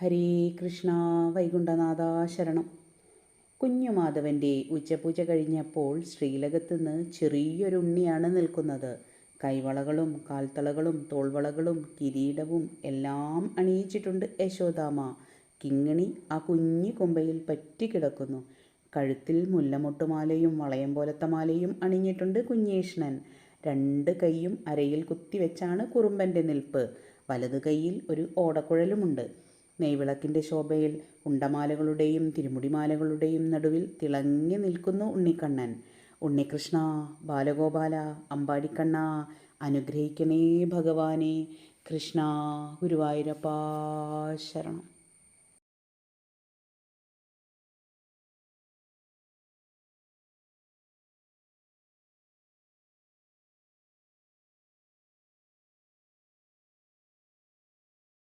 ഹരേ കൃഷ്ണ വൈകുണ്ഠനാഥ ശരണം. കുഞ്ഞുമാധവന്റെ ഉച്ചപൂജ കഴിഞ്ഞപ്പോൾ ശ്രീലകത്തുനിന്ന് ചെറിയൊരു ഉണ്ണിയാണ് നിൽക്കുന്നത്. കൈവളകളും കാൽത്തളകളും തോൾവളകളും കിരീടവും എല്ലാം അണിയിച്ചിട്ടുണ്ട് യശോദാമ. കിങ്ങിണി ആ കുഞ്ഞു കൊമ്പയിൽ പറ്റിക്കിടക്കുന്നു കഴുത്തിൽ മുല്ലമൊട്ടുമാലയും വളയം പോലത്തെ മാലയും അണിഞ്ഞിട്ടുണ്ട് കുഞ്ഞേഷ്ണൻ. രണ്ട് കൈയും അരയിൽ കുത്തിവെച്ചാണ് കുറുമ്പന്റെ നിൽപ്പ്. വലതു കൈയിൽ ഒരു ഓടക്കുഴലുമുണ്ട്. നെയ്വിളക്കിന്റെ ശോഭയിൽ ഉണ്ടമാലകളുടെയും തിരുമുടിമാലകളുടെയും നടുവിൽ തിളങ്ങി നിൽക്കുന്നു ഉണ്ണിക്കണ്ണൻ. ഉണ്ണികൃഷ്ണ ബാലഗോപാല അമ്പാടിക്കണ്ണ അനുഗ്രഹിക്കണേ ഭഗവാനെ. കൃഷ്ണ ഗുരുവായൂരപ്പാ ശരണം.